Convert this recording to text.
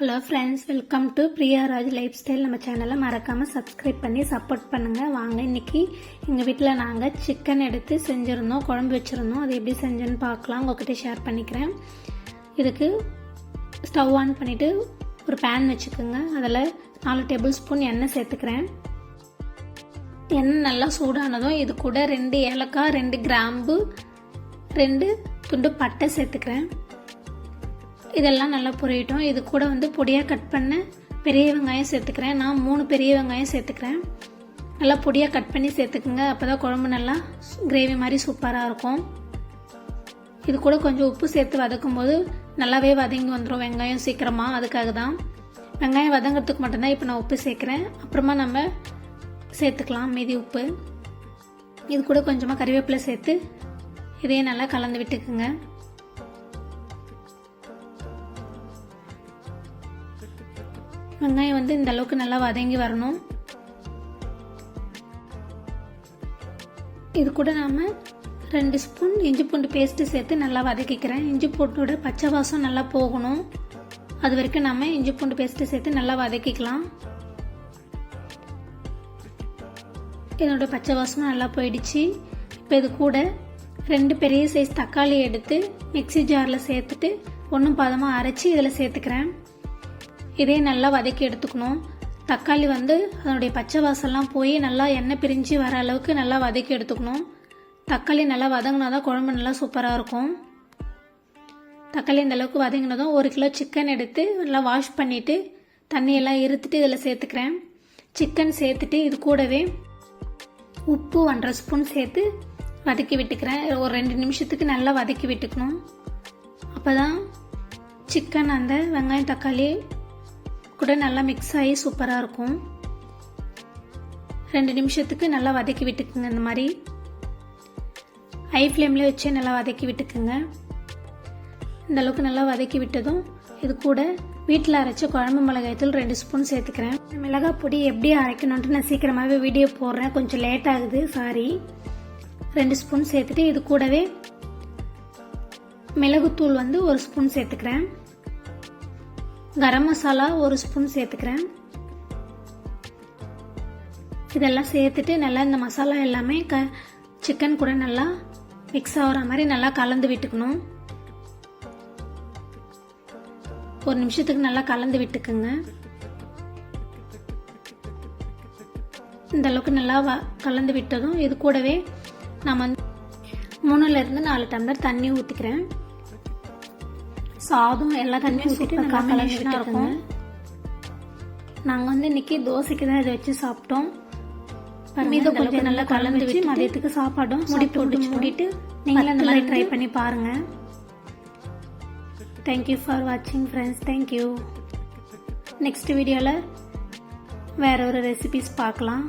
Hello friends welcome to Priyaraj lifestyle நம்ம சேனலை மறக்காமல் சப்ஸ்கிரைப் பண்ணி சப்போர்ட் பண்ணுங்கள் வாங்க இன்னைக்கு எங்கள் வீட்டில் நாங்கள் சிக்கன் எடுத்து செஞ்சுருந்தோம் குழம்பு வச்சுருந்தோம். அது எப்படி செஞ்சோன்னு பார்க்கலாம். உங்ககிட்ட ஷேர் பண்ணிக்கிறேன். இதுக்கு ஸ்டவ் ஆன் பண்ணிவிட்டு ஒரு பேன் வச்சுக்கோங்க. அதில் நாலு டேபிள் ஸ்பூன் எண்ணெய் சேர்த்துக்கிறேன். எண்ணெய் நல்லா சூடானதும் இது கூட ரெண்டு ஏலக்காய் ரெண்டு கிராம்பு ரெண்டு துண்டு பட்டை சேர்த்துக்கிறேன். இதெல்லாம் நல்லா புரியட்டும். இது கூட வந்து பொடியாக கட் பண்ண. பெரிய வெங்காயம் சேர்த்துக்கிறேன். நான் மூணு பெரிய வெங்காயம் சேர்த்துக்கிறேன். நல்லா பொடியாக கட் பண்ணி சேர்த்துக்குங்க. அப்போ தான் குழம்பு நல்லா கிரேவி மாதிரி சூப்பராக இருக்கும். இது கூட கொஞ்சம் உப்பு சேர்த்து வதக்கும் போது நல்லாவே வதங்கி வந்துடும் வெங்காயம் சீக்கிரமாக அதுக்காக தான். வெங்காயம் வதங்கிறதுக்கு மட்டும்தான் இப்போ நான் உப்பு சேர்க்குறேன். அப்புறமா நம்ம சேர்த்துக்கலாம் மீதி உப்பு. இது கூட கொஞ்சமாக கறிவேப்பிலை சேர்த்து இதையே நல்லா கலந்து விட்டுக்குங்க. வெங்காயம் வந்து இந்த அளவுக்கு நல்லா வதங்கி வரணும். இது கூட நாம் ரெண்டு ஸ்பூன் இஞ்சி பூண்டு பேஸ்ட்டு சேர்த்து நல்லா வதக்கிக்கிறேன். இஞ்சி பூண்டோட பச்சை வாசம் நல்லா போகணும். அது வரைக்கும் நம்ம இஞ்சி பூண்டு பேஸ்ட்டு சேர்த்து நல்லா வதக்கிக்கலாம். இதோட பச்சை வாசமும் நல்லா போயிடுச்சு. இப்போ இது கூட ரெண்டு பெரிய சைஸ் தக்காளி எடுத்து மிக்சி ஜாரில் சேர்த்துட்டு ஒன்றும் பதமாக அரைச்சி இதில் சேர்த்துக்கிறேன். இதே நல்லா வதக்கி எடுத்துக்கணும். தக்காளி வந்து அதனுடைய பச்சை வாசல்லாம் போய் நல்லா எண்ணெய் பிரிஞ்சு வர அளவுக்கு நல்லா வதக்கி எடுத்துக்கணும். தக்காளி நல்லா வதங்கினா தான் குழம்பு நல்லா சூப்பராக இருக்கும். தக்காளி இந்த அளவுக்கு வதங்கினதும் ஒரு கிலோ சிக்கன் எடுத்து நல்லா வாஷ் பண்ணிவிட்டு தண்ணியெல்லாம் இருத்துட்டு இதில் சேர்த்துக்கிறேன். சிக்கன் சேர்த்துட்டு இது கூடவே உப்பு ஒன்றரை ஸ்பூன் சேர்த்து வதக்கி விட்டுக்கிறேன். ஒரு ரெண்டு நிமிஷத்துக்கு நல்லா வதக்கி விட்டுக்கணும். அப்போ தான் சிக்கன் அந்த வெங்காயம் தக்காளி கூட நல்லா மிக்ஸ் ஆகி சூப்பராக இருக்கும். ரெண்டு நிமிஷத்துக்கு நல்லா வதக்கி விட்டுக்குங்க இந்த மாதிரி. ஹை ஃப்ளேமில் வச்சு நல்லா வதக்கி விட்டுக்குங்க. இந்த அளவுக்கு நல்லா வதக்கி விட்டதும் இது கூட வீட்டில் அரைச்ச குழம்பு மிளகாய்த்தூள் ரெண்டு ஸ்பூன் சேர்த்துக்கிறேன். மிளகாய் பொடி எப்படி அரைக்கணுன்ட்டு நான் சீக்கிரமாகவே வீடியோ போடுறேன். கொஞ்சம் லேட் ஆகுது சாரி ரெண்டு ஸ்பூன் சேர்த்துட்டு இது கூடவே மிளகுத்தூள் வந்து ஒரு ஸ்பூன் சேர்த்துக்கிறேன். கரம் மசாலா ஒரு ஸ்பூன் சேர்த்துக்கிறேன். இதெல்லாம் சேர்த்துட்டு நல்லா இந்த மசாலா எல்லாமே க சிக்கன் கூட நல்லா மிக்ஸ் ஆகிற மாதிரி நல்லா கலந்து விட்டுக்கணும். ஒரு நிமிஷத்துக்கு நல்லா கலந்து விட்டுக்குங்க. இந்த அளவுக்கு நல்லா கலந்து விட்டதும் இது கூடவே நான் வந்து மூணுலேருந்து நாலு டம்ளர் தண்ணி ஊற்றிக்கிறேன் சாதம் எல்லா தண்ணியும் ஊற்றிட்டு நல்லா இருக்கும். நாங்கள் வந்து இன்னைக்கு தோசைக்கு தான் இதை வச்சு சாப்பிட்டோம். மீதம் கொஞ்சம் நல்லா கலந்து வச்சு மதியத்துக்கு சாப்பாடும் முடி போட்டு மூடிட்டு நீங்களும் அந்த மாதிரி ட்ரை பண்ணி பாருங்க. தேங்க்யூ ஃபார் வாட்சிங் ஃப்ரெண்ட்ஸ் தேங்க்யூ நெக்ஸ்ட் வீடியோவில் வேற ஒரு ரெசிபிஸ் பார்க்கலாம்.